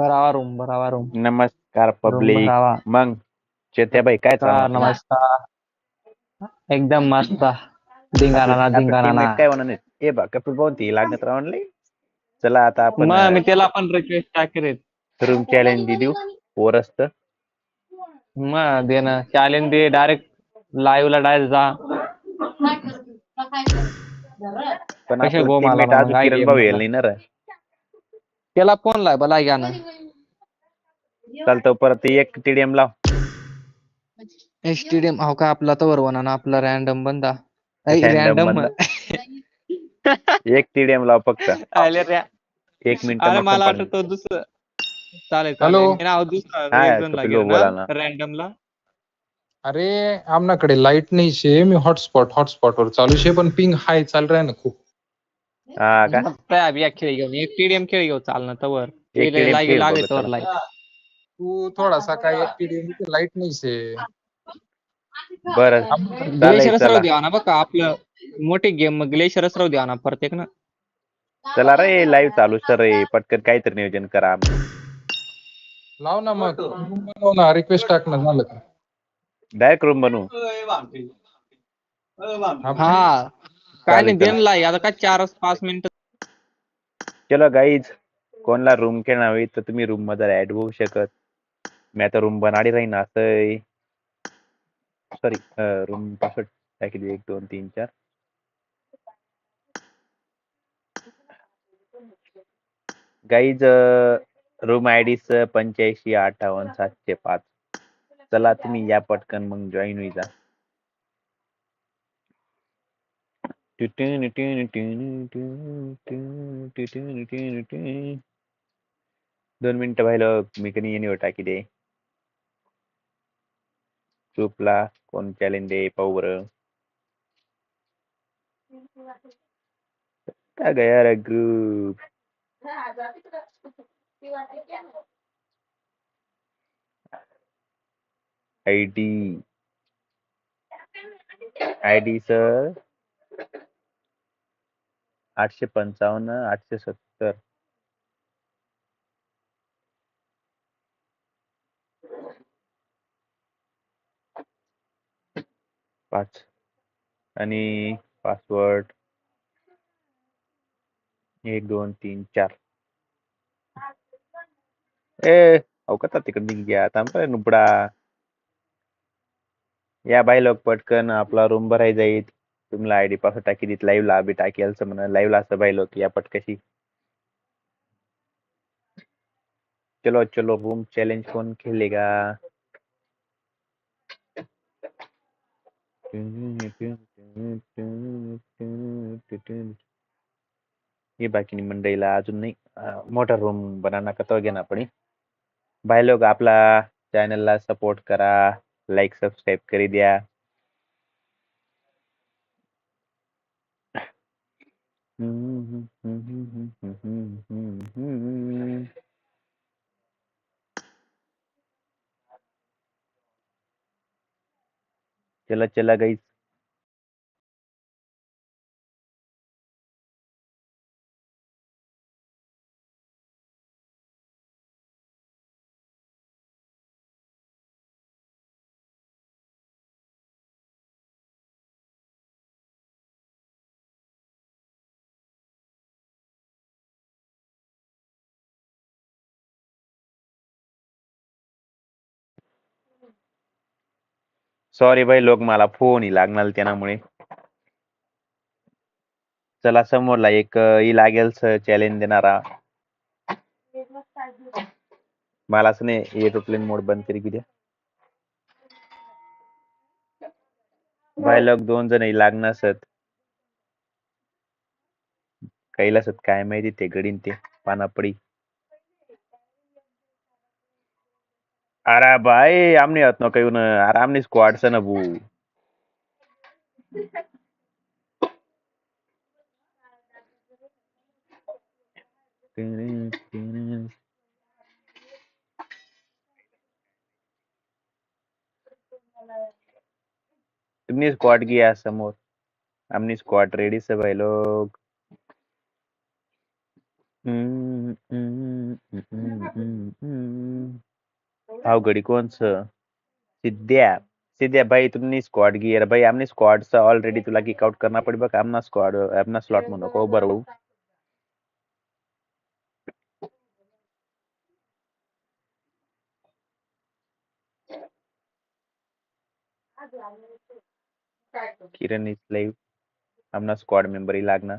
भरावा रूम भरावा रूम नमस्कार पब्लिक भरावा. मग चेत्याबाई काय नमस्कार चालू नमस्कार. एकदम मस्त. धिंगाणा ना धिंगाणा काय म्हणा ए बा कपिल भाऊ ती राहून चला आता आपण मग मी त्याला पण रिक्वेस्ट टाकेल रूम चॅलेंज देऊ पोरस्त. मग दे ना. चॅलेंज दे डायरेक्ट लाईव्ह ला डायरेक्ट जा. पण कशा आपलं गो मला teammate मग? अजून काय किरण भाऊ? येईल नाही ना रे. त्याला फोन लाय बला घ्या ना चालतं परत एक टीडीएम लाव. स्टेडियम हो का आपला तर बरोबर ना आपला रॅन्डम बंदा Random रॅन्डम बंदा. एक टीडीएम लाव फक्त. अरे रे- एक मिनिट अरे मला. वाटतं तो दुसरं. चालेल Hello? चालेल मी नाव दुसरा हा, एक जण कपिल भाऊ बोला ना. रॅन्डम ला. अरे आमनाकडे लाइट नाही शे मी हॉटस्पॉट हॉटस्पॉट वर चालू शे पण पिंग हाय चाल राय ना खूप. हा का? त्या या खेळ घेऊन एक टीडीएम खेळ घेऊ चाल ना तवर. एक TDM लागे खेळ लागे बघू तवर चला. लाइट तू थोडासा काय लाइट नाही शे बरं. आमनाकडे- ग्लेशियरच चला. राहू द्या ना बघा आपलं मोठी गेम मग ग्लेशियरच राहू द्या ना प्रत्येक ना. चला रे लाईव्ह चालू सर रे. पटकन काहीतरी नियोजन करा लाव ना मग. बनव ना रिक्वेस्ट टाक ना झालं का? डायरेक्ट रूम बनवू. हा. काय नाही आता काय चार पाच मिनिटं चलो गाईज कोणला रूम खेळणार हवी तर तुम्ही रूममध्ये ऍड होऊ शकत. मी आता रूम बनाडी राहीन असं सॉरी रूम पासवर्ड टाकली एक दोन तीन चार. गाईज रूम आय डी पंच्याऐंशी अठ्ठावन्न सातशे पाच. चला तुम्ही या पटकन मग जॉईन होई दोन मिनिटं व्हायला मी कधी येणे टाकी दे चूपला कोण चॅलेंज दे पाहू बरं का गया रे group I D I D sir आठशे पंचावन्न आठशे सत्तर. पाच. आणि पासवर्ड. एक दोन तीन चार. ए अवकाता तिकडे निघ गया थांब या बाई लोक पटकन आपला रूम भरायचा जाईल. तुम्हाला आयडी पासवर्ड टाकी देत, लाईव्ह ला बी टाकी असं म्हणा लाईव्ह ला असं बाई लोक या पटकशी चलो चलो रूम चैलेंज कौन खेलेगा ये बाकी मंडईला अजून नाही. मोठा रूम बनाना का तो घेना पड़ी भाई लोग आपला चॅनलला सपोर्ट करा लाईक सबस्क्राईब करी द्या. चला चला गाईस सॉरी भाई लोक मला फोन ही लागणार त्यामुळे चला समोरला एक अं, ही लागेल चॅलेंज देणारा. मला असं नाही एरोप्लेन मोड बंद करी किती भाई लोक दोन जण लागणार सत कैलासत काय माहिती ते गडीन ते पानापडी. अरे भाई आमने होत नको येऊन अरे आमने स्क्वॉडच ना बू तुमने स्क्वॉड किया समोर आमने स्क्वॉड रेडी से भाई लोग। हम्म, हम्म, हम्म, हम्म, हम्म. अवघडी कोणचं? सिद्ध्या सिद्ध्या भाई तुमने स्क्वाड गियर भाई हमने स्क्वाड से ऑलरेडी तुला किक आउट करना पड़ेगा अपना स्क्वाड अपना स्लॉट म्हणू नको बरोबर. किरण इज़ लाइव अपना स्क्वाड मेंबर ही लागणार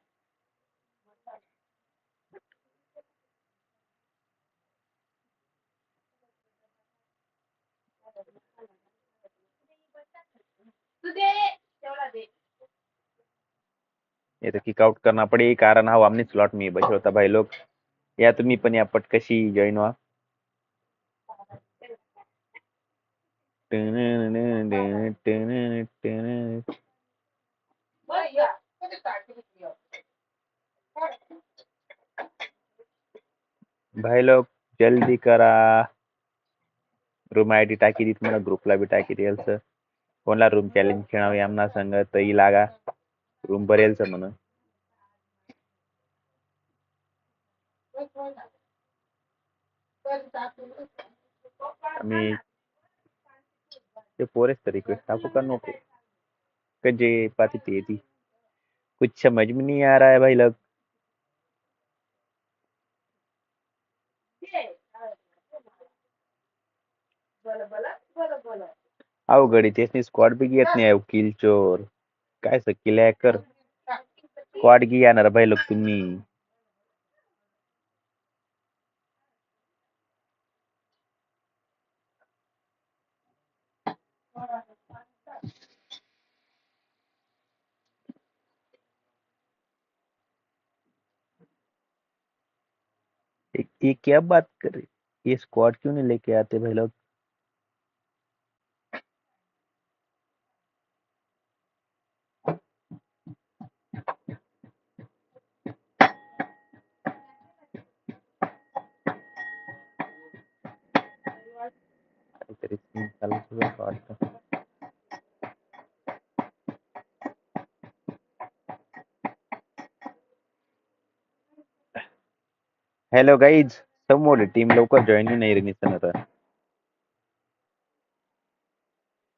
ये तो किक आउट करना पड़े कारण हा आमने स्लॉट में बचे होता भाई लोग। या तुम्ही पण या पटकशी जॉईन व्हा भाई लोग, जल्दी करा। रूम आय डी टाकी दी तुम्हाला ग्रुपला बी टाकी देईल सर कोणला रूम चॅलेंज खेळावे आमना संग तई लागा. रूम भरेल सर म्हणून. आम्ही ते पोरेच तर रिक्वेस्ट टाकू का? नको का जे पाती ते ती. कुछ समझ में नहीं आ रहा है भाई लोग. अवघड स्क्वॉड बी घेत नाही किल चोर. काय किल हॅकर स्क्वॉड घे येणार भाई लोग तुम्ही. ये क्या बात कर ये स्क्वाड क्यों नहीं लेके आते भाई लोग scene चालू सुरू आहे वाटतं. हॅलो गाईज समोर टीम लवकर जॉईन नाही रे निसन आता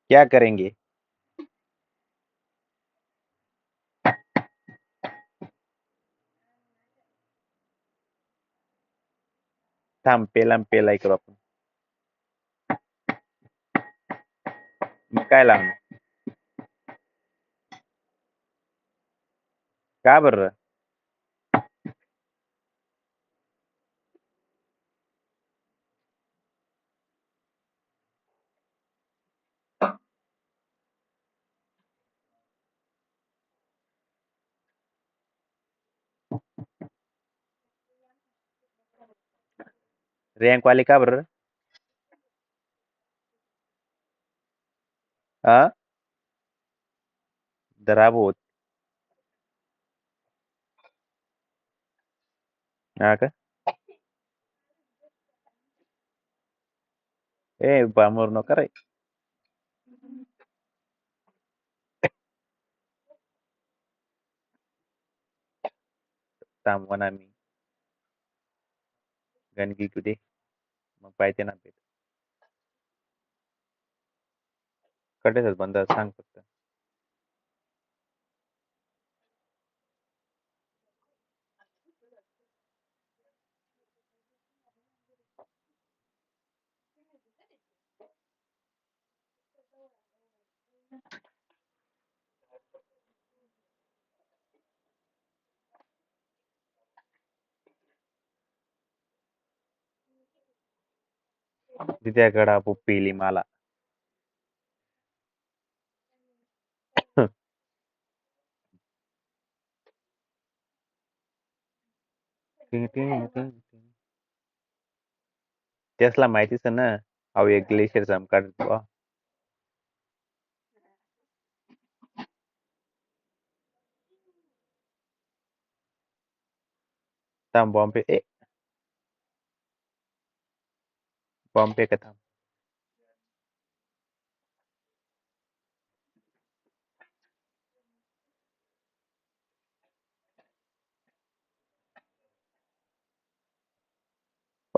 क्या करेंगे? थांब पेला न पेला करू cái Kalam. Kabr. Riang kuali kabr. a darabot Acá. Nah, eh, bamur no kare eh. tamwana mi gan gi kude mapaite ya, na. मग पाहिजे ना भेट कटेच बंद सांग फक्त तिच्याकडं पुप्पीली मला त्यासला माहितीच आहे ना अहो एक ग्लेशियर चमकाट बुवा थांब बॉम्बे ए बॉम्बे का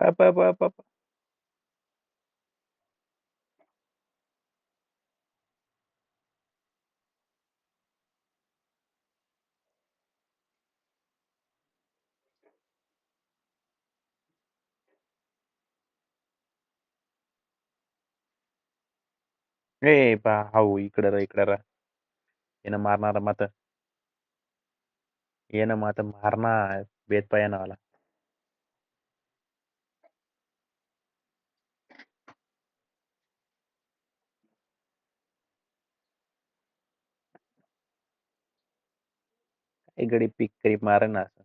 प- प- प- प- प- ए भाऊ इकडं रा इकडं रा येणं मारणार मत येणं मत मारणार बेत पायानावाला एक गडी पिक करी मार ना असं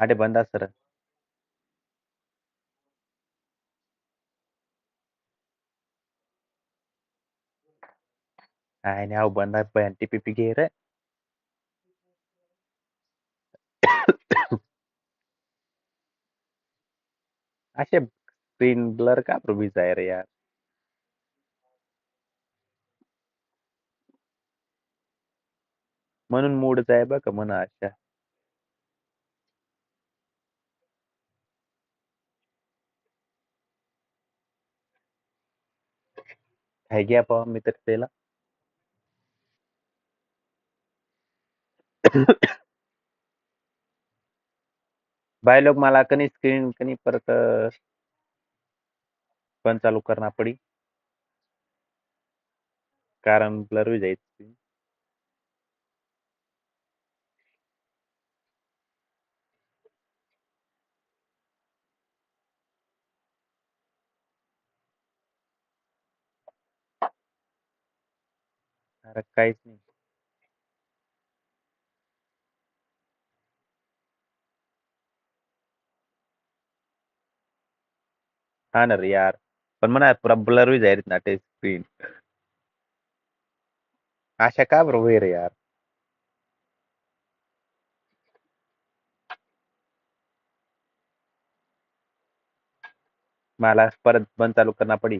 आडे बंदा सर काय नाही अहो बंदा पॅन्टी पिपी घे रे असे स्क्रीन ब्लर का प्रोव्हिज आहे रे यार म्हणून मूडच आहे बघ मन अशा. काय घ्या पाहा मी तर त्याला बाय लोग मला कनी स्क्रीन कनी परत अं, पण चालू करना पडी. कारण ब्लर होई जाईल अरे काहीच नाही. हा ना रे यार. पण म्हणा पुरा ब्लर होई जाईल ना ते स्क्रीन अशा का बरोबर रे यार? मला परत बंद चालू करना पडी.